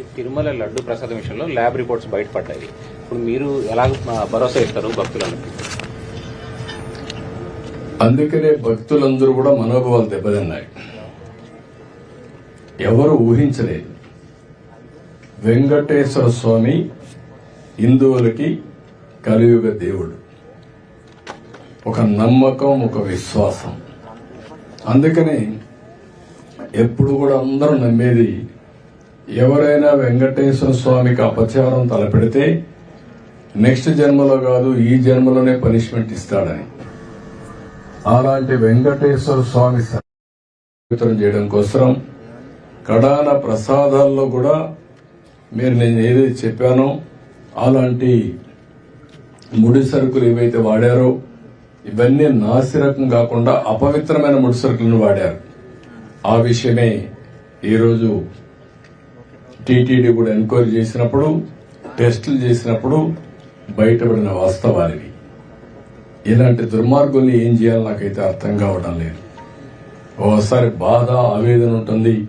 తిరుమల లడ్డు ప్రసాదం విషయంలో lab reports బయటపడ్డాయి. ఇప్పుడు మీరు ఎలా భరోసా ఇస్తారు భక్తులకు అందుకనే భక్తులందరూ కూడా మనోభావాలు దెబ్బతిన్నాయి. ఎవరు ఊహించలేదు. వెంకటేశ్వర స్వామి హిందువులకి కలియుగ దేవుడు. ఒక నమ్మకం ఒక విశ్వాసం. అందుకని ఎప్పుడు కూడా అందరూ నమ్మేది ఎవరైనా వెంకటేశ్వర స్వామికి అపచారం తలపెడితే నెక్స్ట్ జన్మలో కాదు ఈ జన్మలోనే పనిష్మెంట్ ఇస్తాడని. అలాంటి వెంకటేశ్వర స్వామి వితరణ చేయడం కోసం కడాన ప్రసాదాల్లో కూడా మీరు నేను ఏదైతే చెప్పానో అలాంటి ముడి సరుకులు ఏవైతే వాడారో ఇవన్నీ నాసిరకం కాకుండా అపవిత్రమైన ముడి సరుకులను వాడారు. ఆ విషయమే ఈరోజు టీటీడీ కూడా ఎంక్వైరీ చేసినప్పుడు టెస్టులు చేసినప్పుడు బయటపడిన వాస్తవాలివి. ఇలాంటి దుర్మార్గుల్ని ఏం చేయాలో నాకైతే అర్థం కావడం లేదు. ఓసారి బాధ ఆవేదన ఉంటుంది.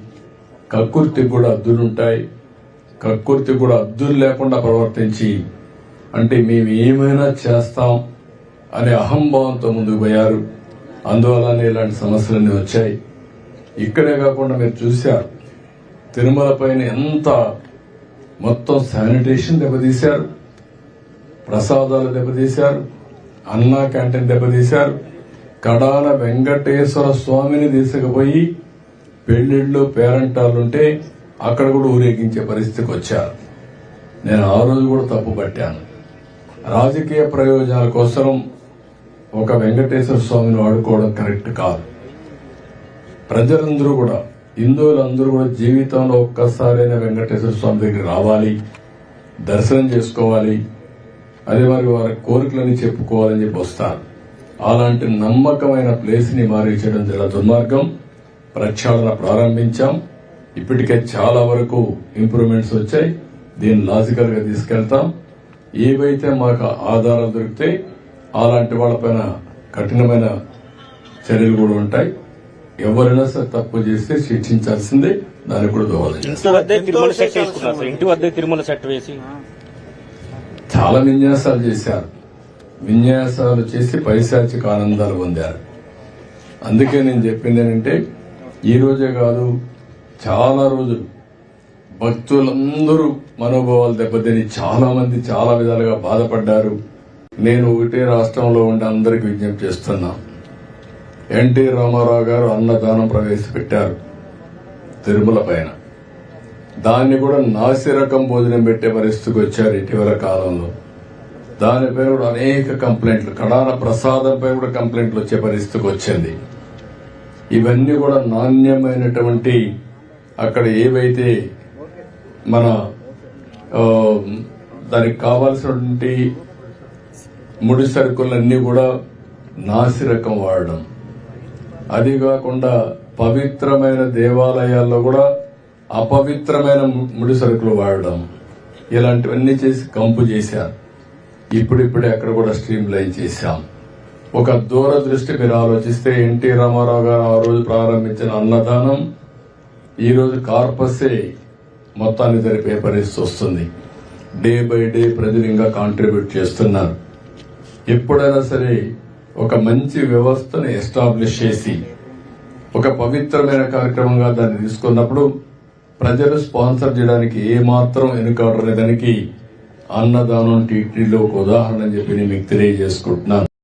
కక్కుర్తి కూడా అద్దులుంటాయి. కక్కుర్తి కూడా అద్దులు లేకుండా ప్రవర్తించి అంటే మేము ఏమైనా చేస్తాం అనే అహంభావంతో ముందుకు పోయారు. అందువల్లనే ఇలాంటి సమస్యలన్నీ వచ్చాయి. ఇక్కడే కాకుండా మీరు చూశారు. తిరుమల పైన ఎంత మొత్తం శానిటేషన్ దెబ్బతీశారు ప్రసాదాలు దెబ్బతీశారు అన్నా క్యాంటీన్ దెబ్బతీశారు కడాల వెంకటేశ్వర స్వామిని తీసుకుపోయి పెళ్ళిళ్ళు పేరంటాలుంటే అక్కడ కూడా ఊరేగించే పరిస్థితికి వచ్చారు. నేను ఆ రోజు కూడా తప్పు పట్టాను. రాజకీయ ప్రయోజనాల కోసం ఒక వెంకటేశ్వర స్వామిని వాడుకోవడం కరెక్ట్ కాదు. ప్రజలందరూ కూడా హిందువులందరూ కూడా జీవితంలో ఒక్కసారైనా వెంకటేశ్వర స్వామి దగ్గర రావాలి దర్శనం చేసుకోవాలి అదే మరి వారి కోరికలని చెప్పుకోవాలని చెప్పి వస్తారు. అలాంటి నమ్మకమైన ప్లేస్ని మారించడం చాలా దుర్మార్గం. ప్రక్షాళన ప్రారంభించాం. ఇప్పటికే చాలా వరకు ఇంప్రూవ్మెంట్స్ వచ్చాయి. దీన్ని లాజికల్గా తీసుకెళ్తాం. ఏవైతే మాకు ఆధారాలు దొరికితే అలాంటి వాళ్ళపైన కఠినమైన చర్యలు కూడా ఉంటాయి. ఎవరైనా సరే తప్పు చేస్తే శిక్షించాల్సిందే దానికి కూడా దోహదం. ఇంటి వద్దే తిరుమల సెట్ వేసి. చాలా విన్యాసాలు చేశారు. విన్యాసాలు చేసి పైశాచిక ఆనందాలు పొందారు. అందుకే నేను చెప్పింది ఏంటంటే ఈ రోజే కాదు చాలా రోజులు భక్తులందరూ మనోభావాలు దెబ్బతిని చాలా మంది చాలా విధాలుగా బాధపడ్డారు. నేను ఒకటే రాష్ట్రంలో ఉండి అందరికి విజ్ఞప్తి చేస్తున్నా. ఎన్టీ రామారావు గారు అన్నదానం ప్రవేశపెట్టారు తిరుమల పైన. దాన్ని కూడా నాసిరకం భోజనం పెట్టే పరిస్థితికి వచ్చారు ఇటీవల కాలంలో. దానిపై కూడా అనేక కంప్లైంట్లు కడాన ప్రసాదంపై కూడా కంప్లైంట్లు వచ్చే పరిస్థితికి వచ్చింది. ఇవన్నీ కూడా నాణ్యమైనటువంటి అక్కడ ఏవైతే మన దానికి కావాల్సినటువంటి ముడి సరుకులన్నీ కూడా నాసిరకం వాడడం. అది కాకుండా పవిత్రమైన దేవాలయాల్లో కూడా అపవిత్రమైన ముడి సరుకులు వాడడం. ఇలాంటివన్నీ చేసి కంపు చేశారు. ఇప్పుడిప్పుడే అక్కడ కూడా స్ట్రీమ్ లైన్ చేశాం. ఒక దూరదృష్టి మీరు ఆలోచిస్తే ఎన్టీ రామారావు గారు ఆ రోజు ప్రారంభించిన అన్నదానం ఈరోజు కార్పస్సే కార్పసే మొత్తాన్ని జరిపే పరిస్థితి వస్తుంది. డే బై డే ప్రజలు ఇంకా కాంట్రిబ్యూట్ చేస్తున్నారు. ఎప్పుడైనా సరే ఒక మంచి వ్యవస్థను ఎస్టాబ్లిష్ చేసి ఒక పవిత్రమైన కార్యక్రమంగా దాన్ని తీసుకున్నప్పుడు ప్రజలు స్పాన్సర్ చేయడానికి ఏమాత్రం మాత్రం వెనుకాడలేదానికి అన్నదానం టీటీలో ఒక ఉదాహరణ అని చెప్పి నేను మీకు తెలియజేసుకుంటున్నాను.